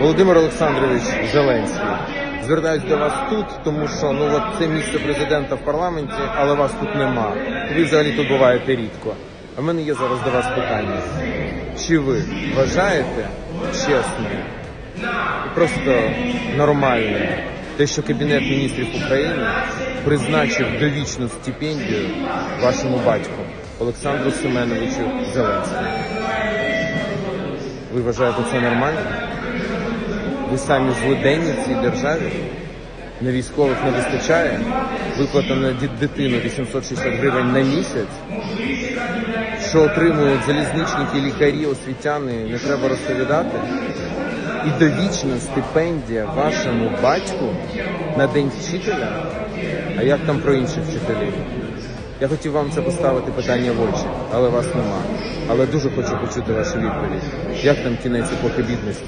Володимир Олександрович Зеленський. Звертаюсь до вас тут, тому що ну от це місце президента в парламенті, але вас тут нема. Ви взагалі тут буваєте рідко. А в мене є зараз до вас питання. Чи ви вважаєте чесним і просто нормальним те, що Кабінет міністрів України призначив довічну стипендію вашому батьку Олександру Семеновичу Зеленському? Ви вважаєте це нормально? Ви самі злоденні в цій державі? На військових не вистачає? Виплата на дитину 860 гривень на місяць? Що отримують залізничники, лікарі, освітяни, не треба розповідати? І довічна стипендія вашому батьку на день вчителя? А як там про інших вчителів? Я хотів вам це поставити питання в очі, але вас нема. Але дуже хочу почути вашу відповідь. Як там кінець епохи бідності?